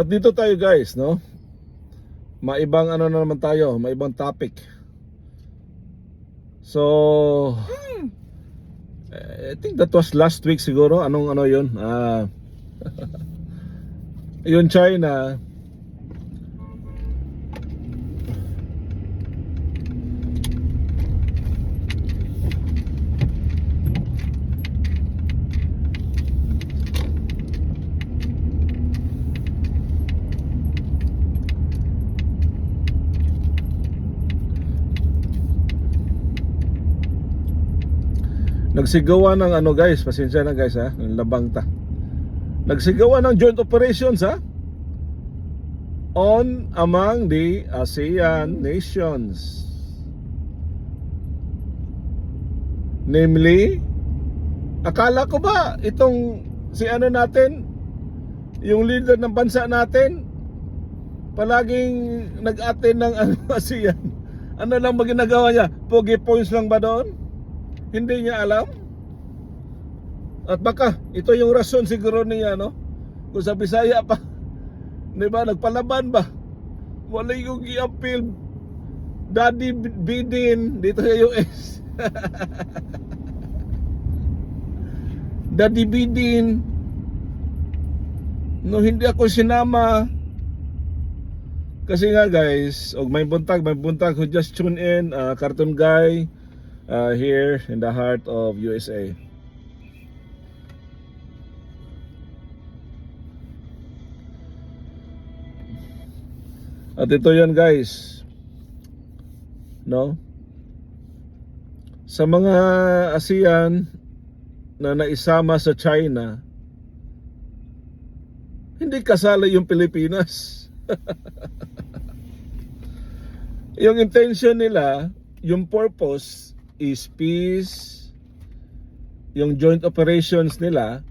At dito tayo guys, no? Maibang ano na naman tayo, maibang topic. So, eh, I think that was last week siguro. Anong ano yun? Ah, yun China. Nagsigawa ng ano guys, pasensya na guys ha, ng labang ta. Nagsigawa ng joint operations ha on among the ASEAN nations. Namely, akala ko ba itong si ano natin, yung leader ng bansa natin, palaging nag-attend ng ano, ASEAN. Ano lang ba ginagawa niya? Pogi points lang ba doon? Hindi niya alam? At baka ito yung rason siguro niya no? Kung sa Bisaya pa. 'Di ba nagpalaban ba? Wala yung i-appeal Daddy Bidin dito sa US. Daddy Bidin No hindi ako sinama kasi nga guys, og may buntag, may buntag who just tune in, uh, Cartoon Guy uh, here in the heart of USA. At ito yan guys. No? Sa mga ASEAN na naisama sa China, hindi kasali yung Pilipinas. yung intention nila, yung purpose is peace, yung joint operations nila,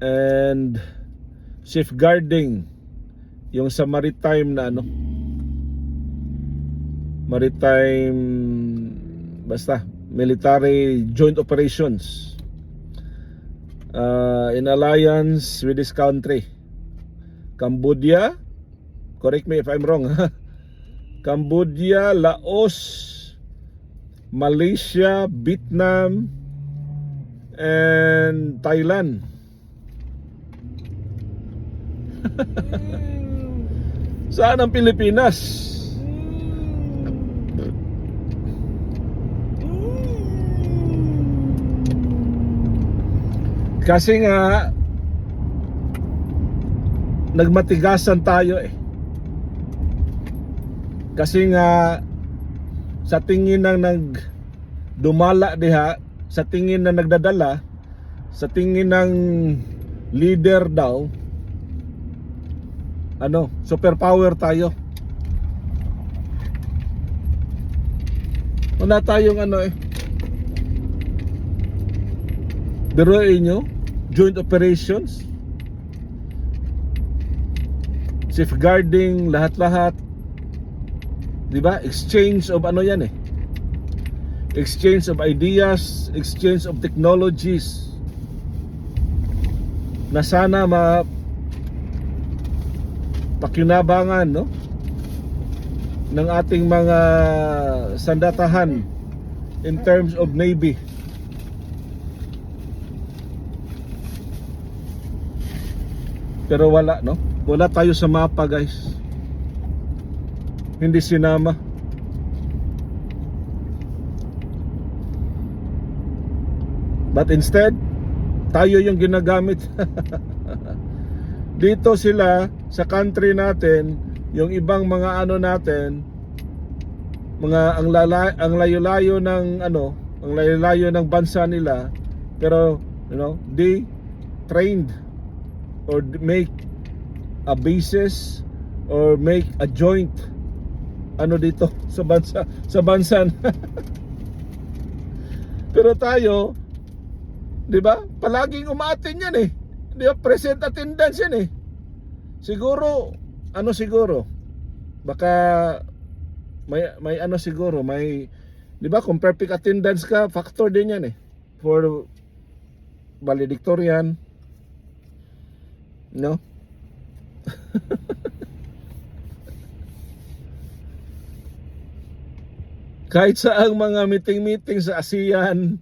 and safeguarding yung sa maritime na ano. Maritime basta military joint operations. Uh, in alliance with this country. Cambodia correct me if I'm wrong Cambodia, Laos, Malaysia, Vietnam, and Thailand. Saan ang Pilipinas? Kasi nga nagmatigasan tayo eh. Kasi nga sa tingin ng nag dumala diha, sa tingin na nagdadala, sa tingin ng leader daw, ano, superpower tayo. Wala tayong ano eh. Biruin nyo, joint operations, safeguarding lahat-lahat, Di ba? Exchange of ano yan eh. Exchange of ideas, exchange of technologies. Na sana ma pakinabangan no ng ating mga sandatahan in terms of navy. Pero wala no? Wala tayo sa mapa guys hindi sinama. But instead tayo yung ginagamit. Dito sila sa country natin yung ibang mga ano natin mga ang lala, ang layo-layo ng ano ang layo-layo ng bansa nila pero you know they trained or make a basis or make a joint ano dito? Sa bansa sa bansa pero tayo 'di ba? Palaging umaatin yan eh. 'di ba? Present attendance yan eh. Siguro ano siguro? Baka may may ano siguro may 'di ba? Kung perfect attendance ka factor din yan eh. For valedictorian. No Kahit sa ang mga meeting-meeting sa ASEAN,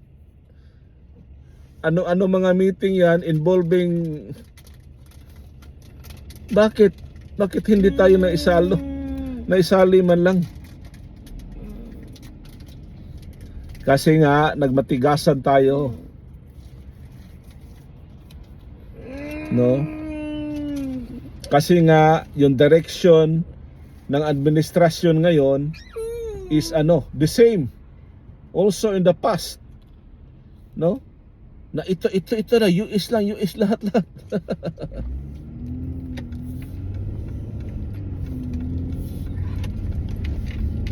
ano-ano mga meeting yan involving bakit? Bakit hindi tayo na isalo na isali man lang. Kasi nga nagmatigasan tayo. No? Kasi nga yung direction ng administrasyon ngayon is ano the same also in the past no? Na ito ito ito na US lang US lahat lahat.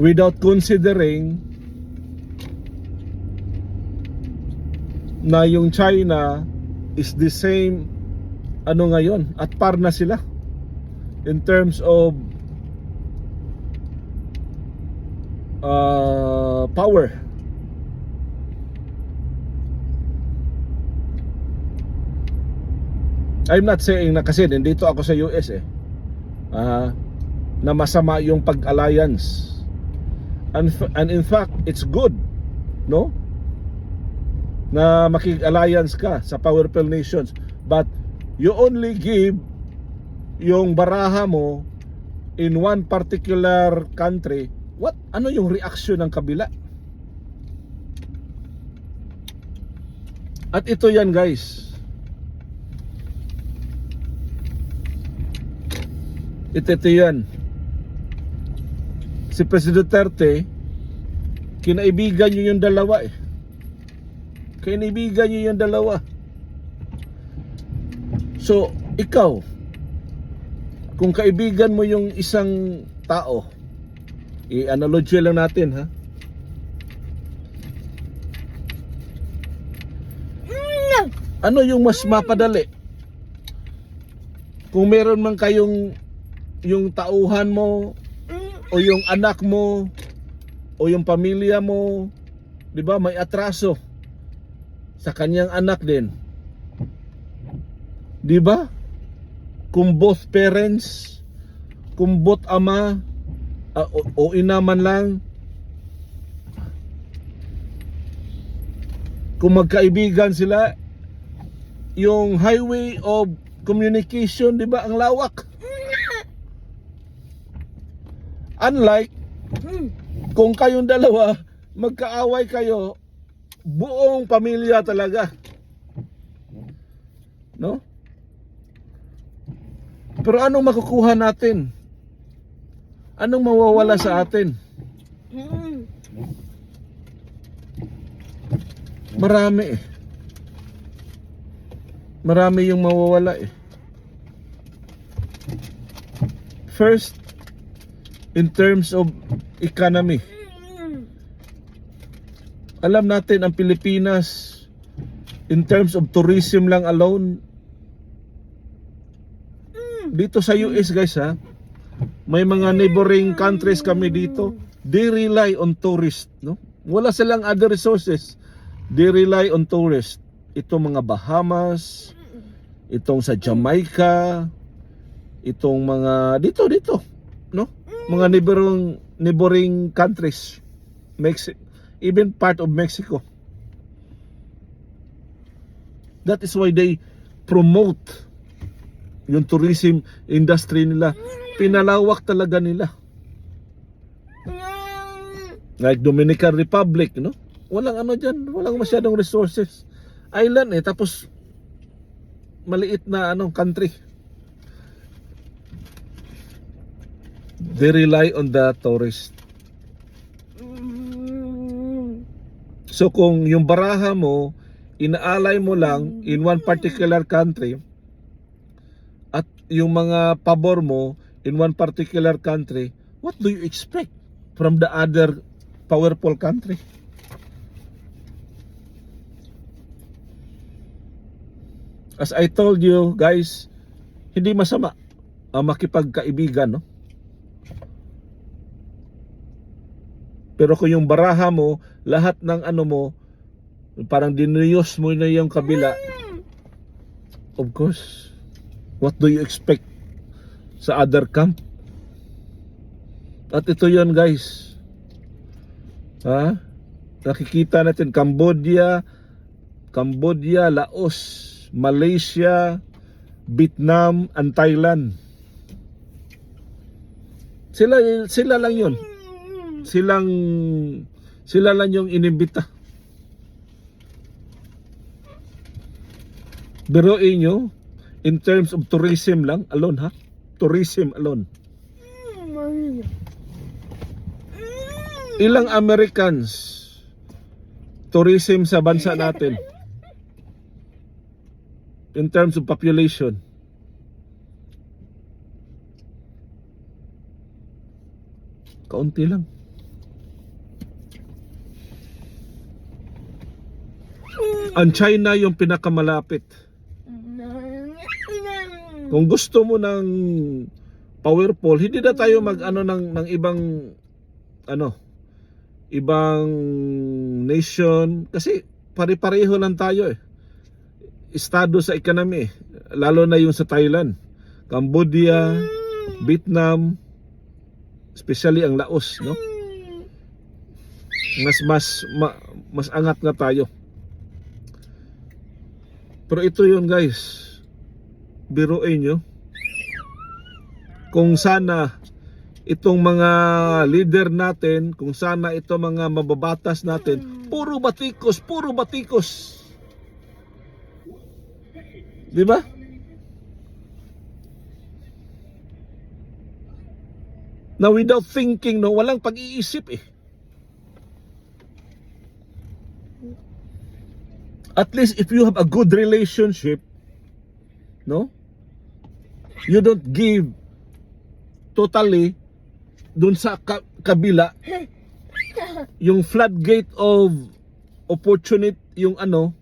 Without considering na yung China is the same ano ngayon at par na sila in terms of uh, power. I'm not saying na kasi nandito ako sa US eh. Ah, na masama yung pag-alliance. And, and in fact it's good no? Na makig-alliance ka sa powerful nations. But you only give yung baraha mo in one particular country what? Ano yung reaction ng kabila? At ito yan guys. Ito, ito yan. Si President Duterte kinaibigan nyo yung dalawa eh. Kinaibigan nyo yung dalawa. So ikaw kung kaibigan mo yung isang tao i-analogy lang natin ha? Ano yung mas mapadali? Kung meron man kayong yung tauhan mo o yung anak mo o yung pamilya mo 'di ba may atraso sa kanyang anak din. 'di ba? Kung both parents kung both ama ah, o, o ina man lang. Kung magkaibigan sila yung highway of communication 'di ba ang lawak? Unlike kung kayong dalawa magkaaway kayo buong pamilya talaga. No? Pero anong makukuha natin anong mawawala sa atin? Marami eh. Marami yung mawawala eh. First in terms of economy. Alam natin ang Pilipinas in terms of tourism lang alone. Dito sa US guys ha may mga neighboring countries kami dito. They rely on tourist no? Wala silang other resources. They rely on tourist. Itong mga Bahamas itong sa Jamaica itong mga dito dito no? Mga neighboring neighboring countries. Mexico even part of Mexico. That is why they promote yung tourism industry nila pinalawak talaga nila. Like Dominican Republic no? Walang ano dyan walang masyadong resources. Island eh tapos maliit na anong country. They rely on the tourist. So kung yung baraha mo inaalay mo lang in one particular country at yung mga pabor mo in one particular country what do you expect from the other powerful country? As I told you guys hindi masama ang makipagkaibigan no? Pero kung yung baraha mo lahat ng ano mo parang dinuyos mo na yung kabila of course what do you expect sa other camp. At ito yon guys. Ha? Nakikita natin Cambodia, Cambodia, Laos, Malaysia, Vietnam, and Thailand. Sila sila lang 'yon. Silang sila lang yung inimbita. Biruin nyo, in terms of tourism lang, alone ha? Tourism alone. Ilang Americans tourism sa bansa natin in terms of population? Kaunti lang. Ang China yung pinakamalapit. Kung gusto mo ng powerful, hindi na tayo mag ano ng ng ibang ano ibang nation kasi pare-pareho lang tayo eh. Estado sa economy, lalo na yung sa Thailand, Cambodia, Vietnam, especially ang Laos, no? Mas mas ma, mas angat nga tayo. Pero ito yun guys. Biruin nyo. Kung sana itong mga leader natin, kung sana ito mga mababatas natin, puro batikos, puro batikos. Di ba? Na without thinking, no, walang pag-iisip eh. At least if you have a good relationship, no? You don't give totally dun sa ka- kabila. Yung floodgate of opportunity yung ano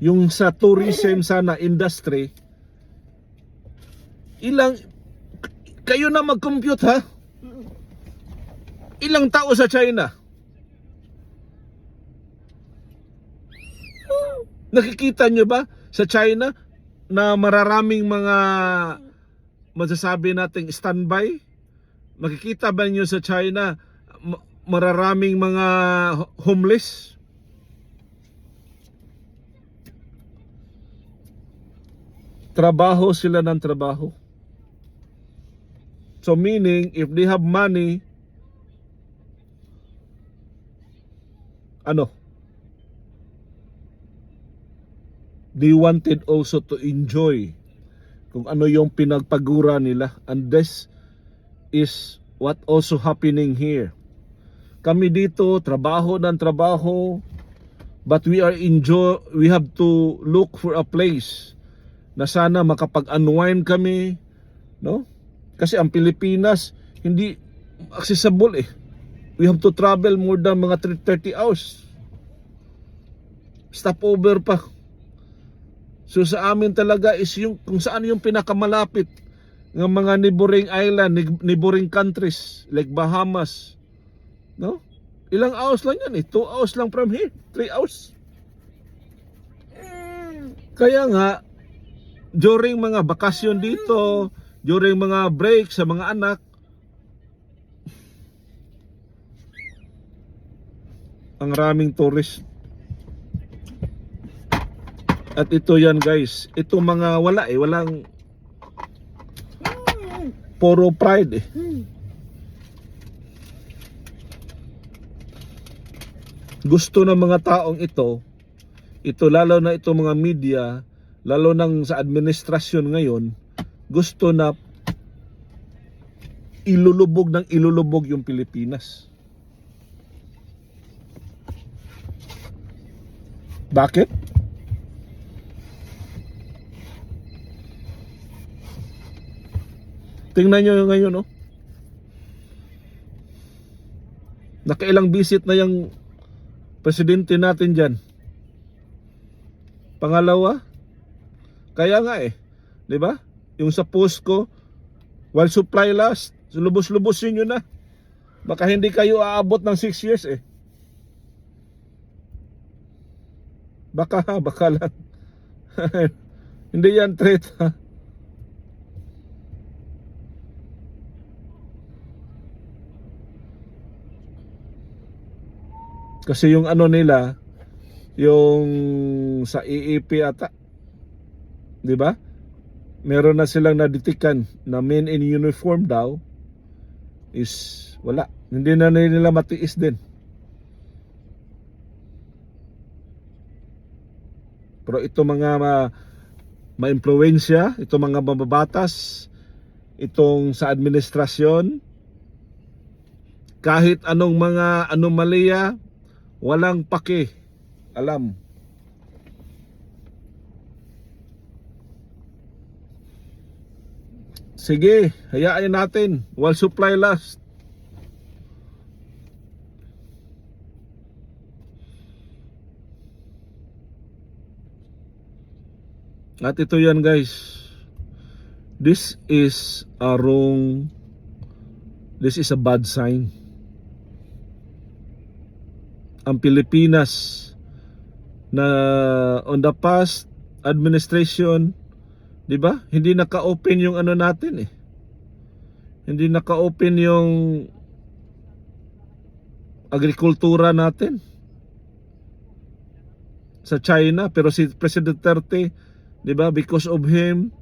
yung sa tourism sana industry ilang kayo na mag-compute ha? Ilang tao sa China? Nakikita nyo ba sa China na mararaming mga masasabi nating standby. Makikita ba niyo sa China ma- mararaming mga ho- homeless? Trabaho sila ng trabaho. So meaning if they have money ano they wanted also to enjoy kung ano yung pinagpagura nila. And this is what also happening here. Kami dito trabaho ng trabaho but we are enjoy we have to look for a place na sana makapag-unwind kami no? Kasi ang Pilipinas hindi accessible eh. We have to travel more than mga 30 hours. Stopover pa So sa amin talaga is yung kung saan yung pinakamalapit ng mga neighboring island, neighb- neighboring countries like Bahamas. No? Ilang hours lang yan eh. 2 hours lang from here. 3 hours. Kaya nga, during mga bakasyon dito, during mga break sa mga anak, ang raming tourist at ito yan guys. Ito mga wala eh. Walang puro pride eh. Gusto ng mga taong ito, ito lalo na ito mga media, lalo nang sa administrasyon ngayon, gusto na ilulubog ng ilulubog yung Pilipinas. Bakit? Tingnan nyo ngayon, no? Nakailang visit na yung presidente natin dyan. Pangalawa, kaya nga eh, di ba? Yung sa post ko, while supply last, lubos-lubosin nyo na. Baka hindi kayo aabot ng 6 years eh. Baka baka lang. hindi yan threat ha. Kasi yung ano nila, yung sa EEP ata, di ba? Meron na silang naditikan na men in uniform daw is wala. Hindi na nila matiis din. Pero ito mga ma, ma-impluensya, ito mga mababatas, itong sa administrasyon, kahit anong mga anomalya, walang paki. Alam. Sige, hayaan natin. While supply last. At ito yan guys. This is a wrong This is a bad sign. Ang Pilipinas na on the past administration, 'di ba? Hindi naka-open yung ano natin eh. Hindi naka-open yung agrikultura natin sa China pero si President Duterte 'di ba because of him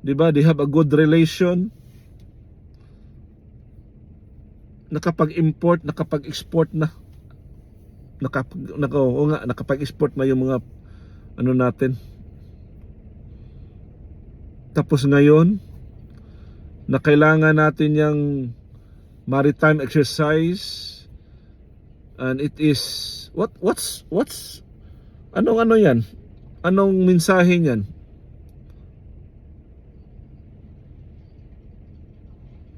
'di ba they have a good relation nakapag-import nakapag-export na nakapag naka, oo nga nakapag-export na yung mga ano natin. Tapos ngayon na kailangan natin yung maritime exercise and it is what what's what's anong ano yan? Anong mensahe niyan?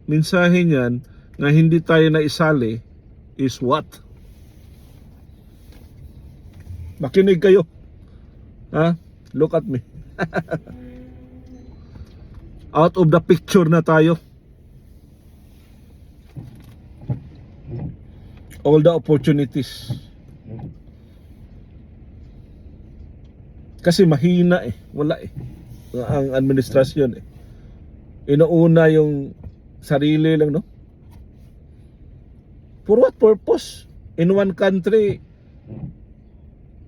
Mensahe niyan na hindi tayo na isali is what makinig kayo. Ha? Look at me. Out of the picture na tayo. All the opportunities. Kasi mahina eh. Wala eh. Ang administrasyon eh. Inuuna yung sarili lang no? For what purpose? In one country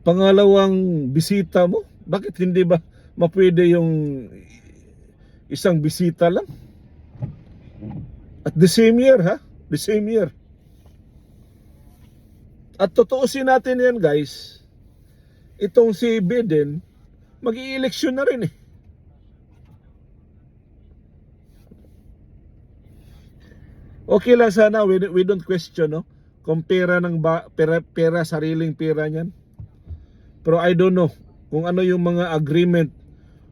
pangalawang bisita mo? Bakit hindi ba mapwede yung isang bisita lang? At the same year ha? The same year. At totoosin natin yan guys. Itong si Biden mag-i-eleksyon na rin eh. Okay lang sana we, we don't question no? Kung pera ng ba, pera, pera sariling pera niyan. Pero I don't know kung ano yung mga agreement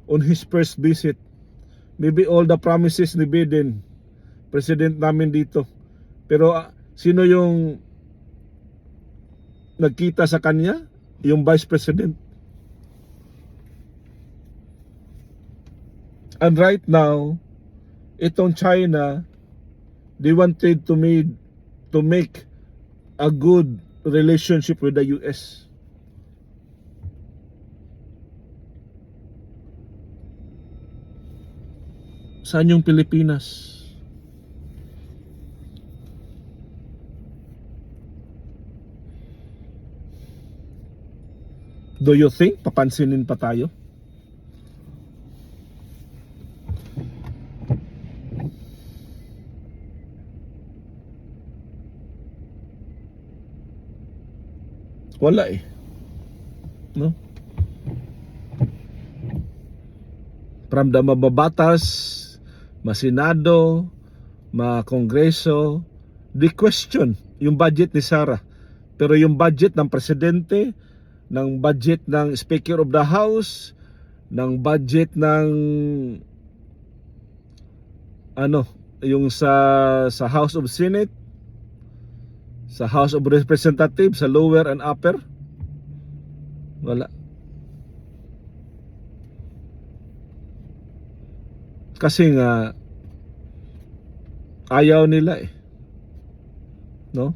on his first visit. Maybe all the promises ni Biden president namin dito. Pero ah, sino yung nagkita sa kanya? Yung vice president. And right now, itong China they wanted to make to make a good relationship with the US. Saan yung Pilipinas? Do you think papansinin pa tayo? Wala eh. No? From the mababatas, masinado, ma-kongreso, the question yung budget ni Sara. Pero yung budget ng presidente, ng budget ng Speaker of the House, ng budget ng ano, yung sa sa House of Senate, sa House of Representatives, sa lower and upper? Wala. Kasi nga ayaw nila eh. No?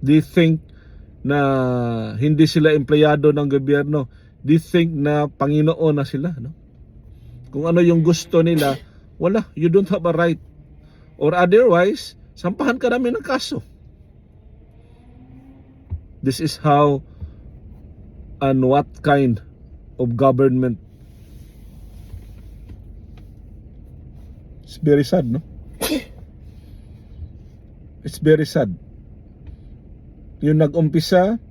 They think na hindi sila empleyado ng gobyerno. They think na Panginoon na sila, no? Kung ano yung gusto nila, wala, you don't have a right or otherwise sampahan ka namin ng kaso. This is how and what kind of government. It's very sad, no? It's very sad. Yung nag-umpisa,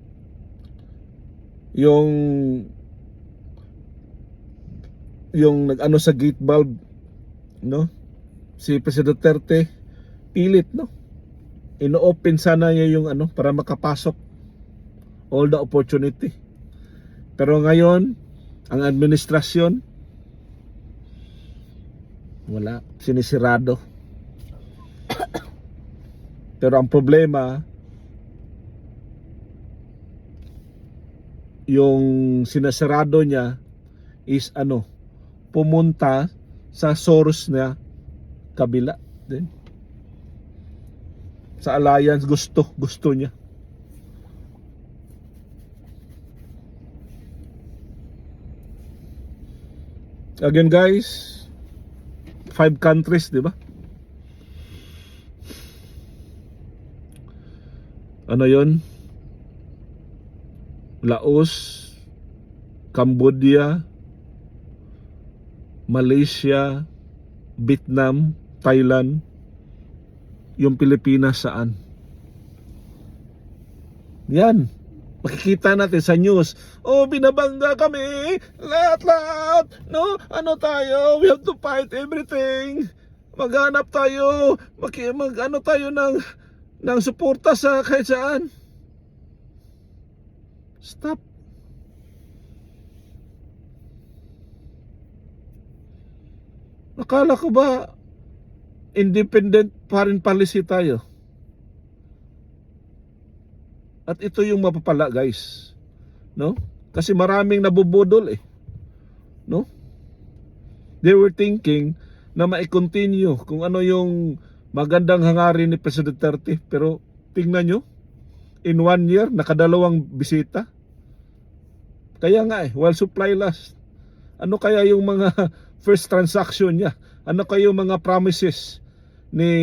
yung yung nag-ano sa gate valve, no? Si President Duterte, pilit, no? Ino-open sana niya yung ano, para makapasok all the opportunity. Pero ngayon, ang administrasyon, wala, sinisirado. Pero ang problema, yung sinasarado niya is ano, pumunta sa source niya kabila din. Sa alliance gusto, gusto niya. Again guys, five countries, di ba? Ano yon? Laos, Cambodia, Malaysia, Vietnam, Thailand, yung Pilipinas saan? Yan. Makikita natin sa news. Oh, binabangga kami. Lahat-lahat. No? Ano tayo? We have to fight everything. Maghanap tayo. Mag, mag ano tayo ng, ng suporta sa kahit saan. Stop. Akala ko ba independent foreign policy tayo? At ito yung mapapala guys. No? Kasi maraming nabubudol eh. No? They were thinking na ma-continue kung ano yung magandang hangarin ni President Duterte. Pero tingnan nyo, in one year, nakadalawang bisita. Kaya nga eh, while supply last. Ano kaya yung mga first transaction niya? Ano kaya yung mga promises ni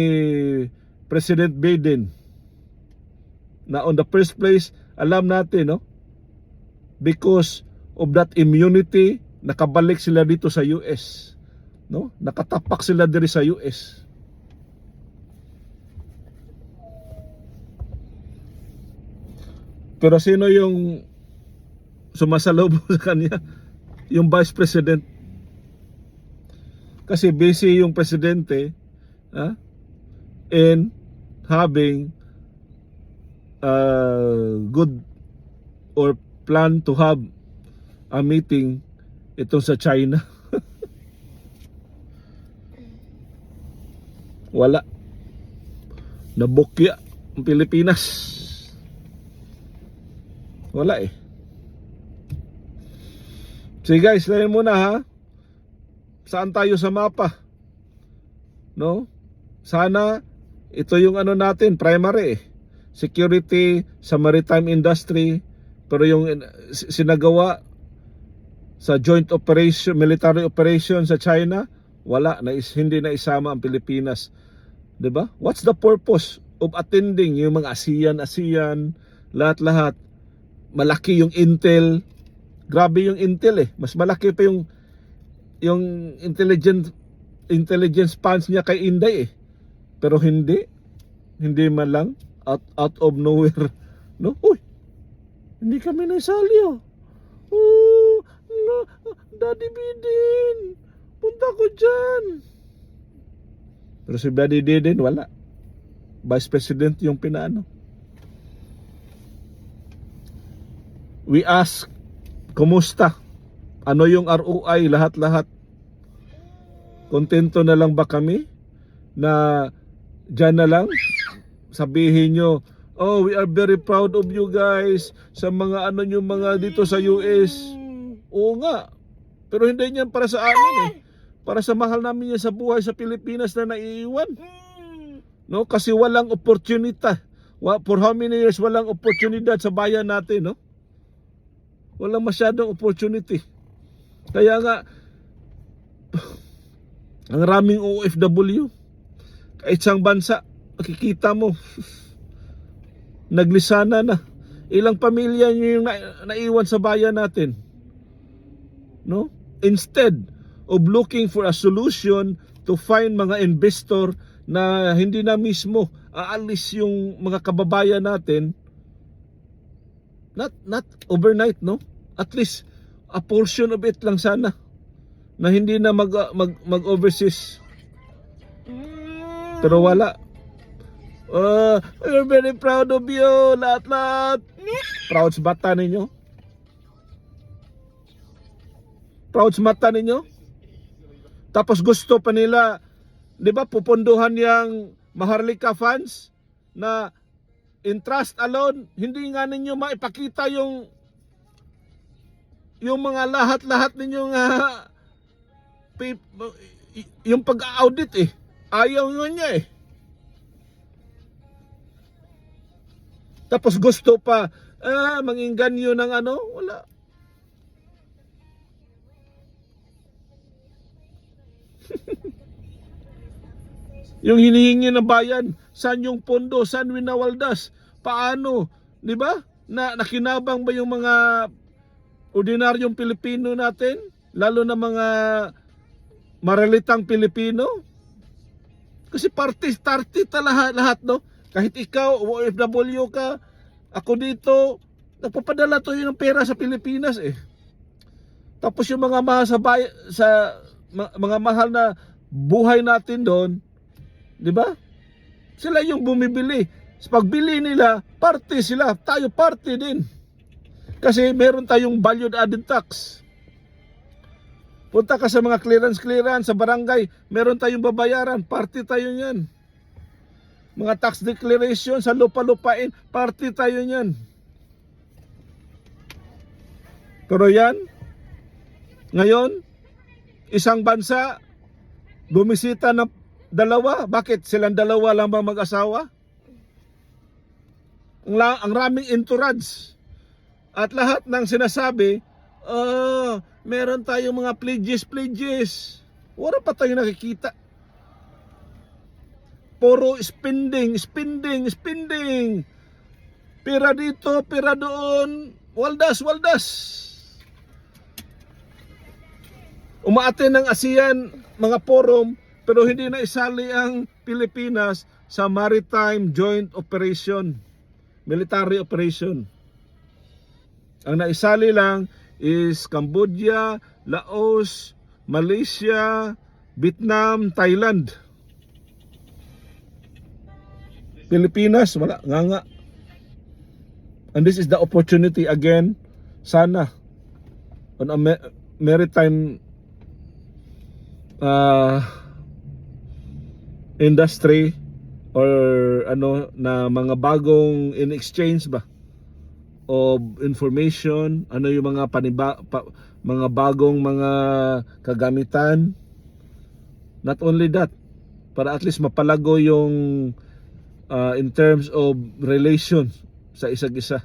President Biden? Na on the first place, alam natin, no? Because of that immunity, nakabalik sila dito sa US. No? Nakatapak sila diri sa US. Pero sino yung sumasalobo sa kanya? Yung Vice President. Kasi busy yung presidente ha? in having uh, good or plan to have a meeting itong sa China. Wala. Nabukya ang Pilipinas. Wala eh. Sige guys, layan muna ha. Saan tayo sa mapa? No? Sana ito yung ano natin, primary eh. Security sa maritime industry, pero yung sinagawa sa joint operation, military operation sa China, wala na is, hindi na isama ang Pilipinas. 'Di ba? What's the purpose of attending yung mga ASEAN, ASEAN, lahat-lahat malaki yung intel. Grabe yung intel eh. Mas malaki pa yung yung intelligence intelligence funds niya kay Inday eh. Pero hindi. Hindi man lang out, out of nowhere. No? Uy. Hindi kami naisali oh. Oh, no, Daddy Bidin. Punta ko dyan. Pero si Daddy Bidin wala. Vice President yung pinaano. We ask, kumusta? Ano yung ROI, lahat-lahat? Kontento na lang ba kami? Na dyan na lang? Sabihin nyo, oh, we are very proud of you guys sa mga ano nyo mga dito sa US. Oo nga. Pero hindi yan para sa amin eh. Para sa mahal namin yan sa buhay sa Pilipinas na naiiwan. No? Kasi walang opportunity. Wa- For how many years walang oportunidad sa bayan natin, no? Walang masyadong opportunity. Kaya nga, ang raming OFW, kahit isang bansa, makikita mo naglisana na. Ilang pamilya nyo yung na- naiwan sa bayan natin. No? Instead of looking for a solution to find mga investor na hindi na mismo aalis yung mga kababayan natin not not overnight no at least a portion of it lang sana na hindi na mag mag, mag overseas pero wala uh, we're very proud of you lahat lahat proud sa bata ninyo proud sa mata ninyo tapos gusto pa nila, 'di ba, pupunduhan yang Maharlika fans na in trust alone, hindi nga ninyo maipakita yung yung mga lahat-lahat ninyong uh, yung pag-audit eh. Ayaw nga niya eh. Tapos gusto pa, ah, mangingganyo ng ano, wala. Yung hinihingi ng bayan, saan yung pondo, saan winawaldas, paano, di ba? Na nakinabang ba yung mga ordinaryong Pilipino natin, lalo na mga maralitang Pilipino? Kasi party, party ta lahat, lahat, no? Kahit ikaw, OFW ka, ako dito, nagpapadala to yun ng pera sa Pilipinas eh. Tapos yung mga mahal sa, bay- sa mga mahal na buhay natin doon, 'di ba? Sila yung bumibili. Sa pagbili nila, party sila, tayo party din. Kasi meron tayong value added tax. Punta ka sa mga clearance clearance sa barangay, meron tayong babayaran, party tayo niyan. Mga tax declaration sa lupa-lupain, party tayo niyan. Pero yan, ngayon, isang bansa, bumisita ng dalawa. Bakit? Silang dalawa lang ba mag-asawa? Ang, la- ang raming entourage. At lahat ng sinasabi, oh, meron tayong mga pledges, pledges. Wala pa tayo nakikita. Puro spending, spending, spending. Pira dito, pira doon. Waldas, waldas. Umaaten ng ASEAN mga forum pero hindi na isali ang Pilipinas sa Maritime Joint Operation, military operation. Ang naisali lang is Cambodia, Laos, Malaysia, Vietnam, Thailand. Pilipinas, wala, nga nga. And this is the opportunity again, sana, on a ma- maritime uh, industry or ano na mga bagong in exchange ba of information ano yung mga paniba, pa, mga bagong mga kagamitan not only that para at least mapalago yung uh, in terms of relations sa isa't isa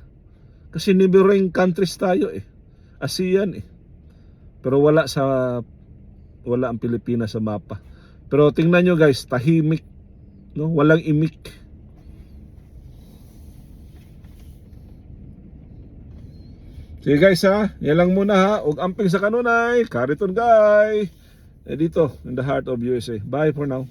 kasi neighboring countries tayo eh ASEAN eh pero wala sa wala ang Pilipinas sa mapa. Pero tingnan nyo guys, tahimik, no? Walang imik. Sige guys ha, yan lang muna ha. Ug amping sa kanunay, kariton guy. Eh dito, in the heart of USA. Bye for now.